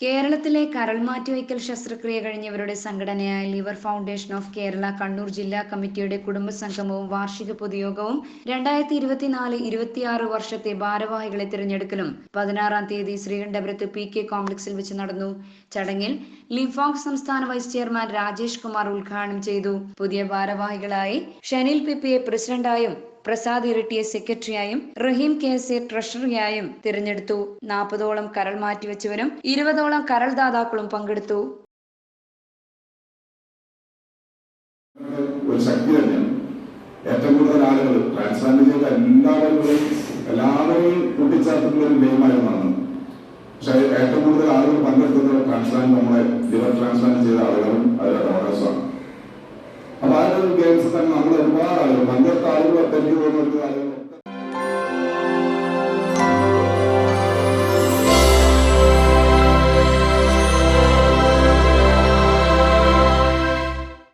കേരളത്തിലെ കരൾ മാറ്റിവയ്ക്കൽ ശസ്ത്രക്രിയ കഴിഞ്ഞവരുടെ സംഘടനയായ liver foundation of Kerala Kannur ജില്ലാ കമ്മിറ്റിയുടെ കുടുംബസംഗമവും വാർഷിക പൊതുയോഗവും രണ്ടായിരത്തി ഇരുപത്തിനാല് ഇരുപത്തിയാറ് വർഷത്തെ ഭാരവാഹികളെ തിരഞ്ഞെടുക്കലും പതിനാറാം തീയതി ശ്രീകണ്ഠപുരത്ത് പി കെ കോംപ്ലക്സിൽ വെച്ച് നടന്നു. ചടങ്ങിൽ ലിംഫോങ് സംസ്ഥാന വൈസ് ചെയർമാൻ രാജേഷ് കുമാർ ഉദ്ഘാടനം ചെയ്തു. പുതിയ ഭാരവാഹികളായി ഷനിൽ പിപ്പിയെ പ്രസിഡന്റായും പ്രസാദ് ഇരട്ടിയെ സെക്രട്ടറിയായും റഹീം കെ എസ് എ ട്രഷറിയായും തിരഞ്ഞെടുത്തു. നാൽപ്പതോളം കരൾ മാറ്റിവെച്ചവരും ഇരുപതോളം കരൾ ദാതാക്കളും പങ്കെടുത്തു. ഒരു ശക്തി തന്നെയാണ് ഏറ്റവും കൂടുതൽ ആളുകൾ ട്രാൻസ്പ്ലാന്റ് ചെയ്ത എല്ലാവരും എല്ലാവരെയും കൂട്ടിച്ചേർത്തിട്ടുള്ള ഒരു ഗെയിമായിരുന്നാണ് പക്ഷെ ഏറ്റവും കൂടുതൽ ആളുകൾ പങ്കെടുത്തത് ട്രാൻസ്പ്ലാന്റ് നമ്മളെ ലിവർ ട്രാൻസ്പ്ലാന്റ് ചെയ്ത ആളുകളും അതിലെ ഡോണേഴ്സുമാണ് അപ്പൊ ആ ഒരു ഗെയിംസ് തന്നെ നമ്മൾ ഒരുപാട് ആളുകൾ പങ്കെടുത്ത ആളുകൾ എനിക്ക് തോന്നുന്നത്